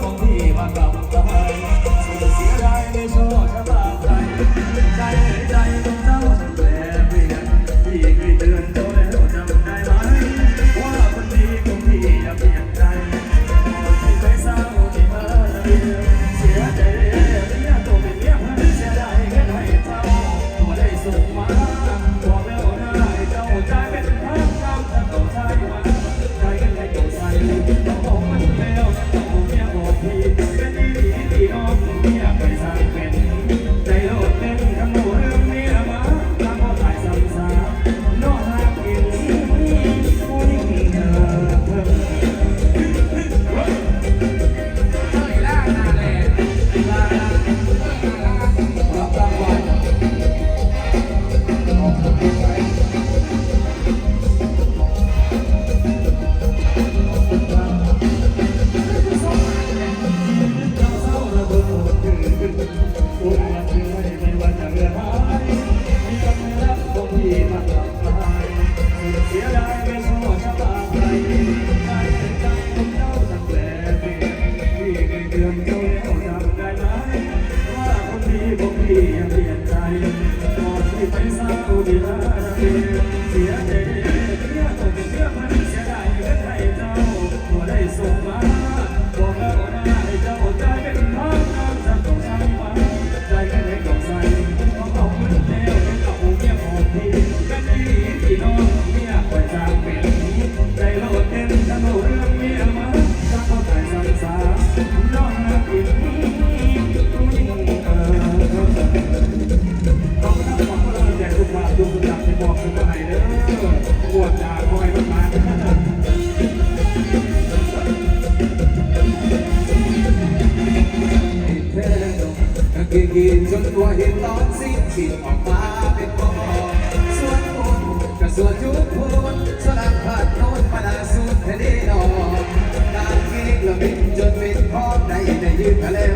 ของที่มากลังใจ ยืนยืนจนตัวเห็นตอนสิ้นขีดออกมาเป็นพอสวนมนต์กระสวนทุกคนสลักผัดโน้นมานาสุดแค่นี้นอนตามเค้กละบินจนเป็นพร้อมในในยืนทะเล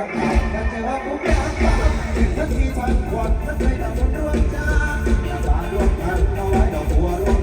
จะแตกกันแต่ว่าผมอยากฟังถึงนาทีพันขวดมันเคยทำบนร่วงจ้าอย่าบานวงพันเอาไว้ดอกบัวร่วง